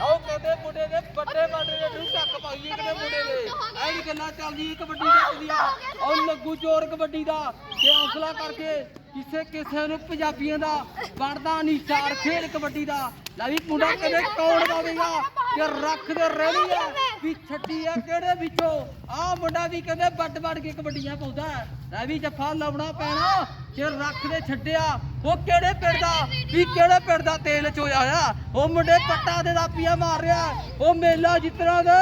ਆਓ ਕਹਿੰਦੇ ਮੁੰਡੇ ਦੇ ਵੱਡੇ ਬਾਡੇ ਦੇ ਨੂੰ ਟੱਕ ਪਾਈਏ ਕਿਤੇ ਮੁੰਡੇ ਦੇ। ਐ ਗੱਲਾਂ ਚੱਲਦੀ ਕਬੱਡੀ ਦੇ ਦੀਆਂ ਉਹ ਲੱਗੂ ਚੋਰ ਕਬੱਡੀ ਦਾ। ਤੇ ਹੌਸਲਾ ਕਰਕੇ ਕਿਸੇ ਕਿਸੇ ਨੂੰ ਪੰਜਾਬੀਆਂ ਦਾ ਬਣਦਾ ਨਹੀਂ, ਚਾਰ ਖੇਡ ਕਬੱਡੀ ਦਾ। ਲੈ ਵੀ ਮੁੰਡਾ ਕਦੇ ਕੌਣ ਪਾਵੇਗਾ? ਕਿ ਰੱਖ ਦੇ ਰਹਿਣੀ ਆ। ਵੀ ਛੱਡੀ ਆ ਕਿਹੜੇ ਵਿੱਚੋਂ? ਆਹ ਮੁੰਡਾ ਵੀ ਕਹਿੰਦੇ ਵੱਡ ਵੱਡ ਕੇ ਕਬੱਡੀਆਂ ਪਾਉਂਦਾ। ਹੈ। ਲੈ ਵੀ ਜੱਫਾ ਲਾਉਣਾ ਪੈਣਾ। ਕਿ ਰੱਖ ਦੇ ਛੱਡਿਆ, ਉਹ ਕਿਹੜੇ ਪਿੰਡ ਦਾ? ਵੀ ਕਿਹੜੇ ਪਿੰਡ ਦਾ ਤੇਲ ਚੋਇਆ ਆ? ਉਹ ਮੁੰਡੇ ਪੱਟਾ ਦੇ ਦਾਪੀਆਂ ਮਾਰ ਰਿਹਾ। ਉਹ ਮੇਲਾ ਜਿੱਤਣਾ ਦੇ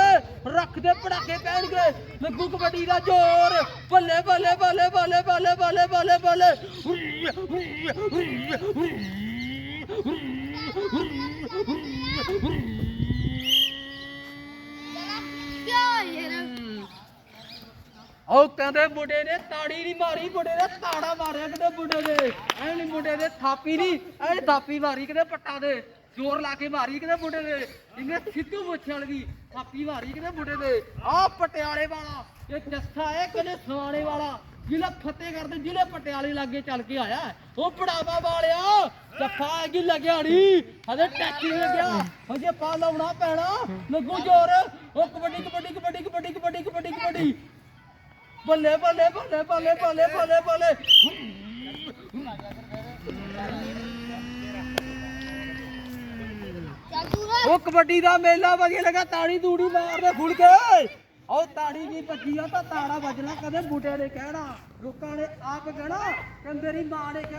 ਰੱਖ ਦੇ ਪੜਾਕੇ ਪੈਣਗੇ। ਲੱਗੂ ਕਬੱਡੀ ਦਾ ਜ਼ੋਰ। ਬੱਲੇ ਬੱਲੇ ਬੱਲੇ ਬੱਲੇ ਬੱਲੇ ਬੱਲੇ ਬੱਲੇ ਬੱਲੇ। ਉਹ ਕਹਿੰਦੇ ਮੁੰਡੇ ਨੇ ਤਾੜੀ ਨਹੀਂ ਮਾਰੀ, ਮੁੰਡੇ ਨੇ ਤਾੜਾ ਮਾਰਿਆ ਕਿਤੇ ਮੁੰਡੇ ਨੇ। ਐ ਨਹੀਂ ਮੁੰਡੇ ਦੇ ਥਾਪੀ ਨਹੀਂ, ਐ ਥਾਪੀ ਮਾਰੀ ਕਿਤੇ ਪੱਟਾ ਦੇ ਜ਼ੋਰ ਲਾ ਕੇ ਮਾਰੀ ਕਿਤੇ ਮੁੰਡੇ ਨੇ। ਇਹਨੇ ਸਿੱਧੂ ਮੁੱਛ ਵਾਲੀ ਥਾਪੀ ਮਾਰੀ ਕਿਤੇ ਮੁੰਡੇ ਦੇ ਆਹ ਪਟਿਆਲੇ ਵਾਲਾ, ਇਹ ਜੱਸਾ ਹੈ ਕਹਿੰਦੇ ਸਵਾਣੇ ਵਾਲਾ। ਜ਼ਿਲ੍ਹਾ ਫਤਿਹਗੜ੍ਹ ਦੇ ਜ਼ਿਲ੍ਹੇ ਪਟਿਆਲੇ ਲਾਗੇ ਚੱਲ ਕੇ ਆਇਆ ਉਹ ਪੜਾਵਾ ਵਾਲਿਆ, ਜੱਫਾ ਕੀ ਲੱਗਿਆ ਹਜੇ ਟੈਕੀ ਲੱਗਿਆ। ਹਜੇ ਪਾ ਲਾਉਣਾ ਪੈਣਾ। ਲੱਗੂ ਜ਼ੋਰ। ਉਹ ਕਬੱਡੀ ਕਬੱਡੀ ਕਬੱਡੀ ਕਬੱਡੀ ਕਬੱਡੀ ਕਬੱਡੀ ਕਬੱਡੀ। ਬੱਲੇ ਬੱਲੇ ਬੱਲੇ ਬੱਲੇ ਬੱਲੇ ਬੱਲੇ ਬੱਲੇ। ਉਹ ਕਬੱਡੀ ਦਾ ਮੇਲਾ ਵਧੀਆ ਲੱਗਾ, ਤਾੜੀ ਤੂੜੀ ਮਾਰਦੇ ਫੁੱਲ ਕੇ। ਉਹ ਤਾੜੀ ਜੀ ਵੱਜੀ ਆ, ਤਾਂ ਤਾੜਾ ਵੱਜਣਾ, ਕਦੇ ਬੂਟੇ ਨੇ ਕਹਿਣਾ, ਲੋਕਾਂ ਨੇ ਆਪ ਕਹਿਣਾ, ਕਹਿੰਦੇ ਦੀ ਮਾਂ ਨੇ ਕਹਿਣਾ।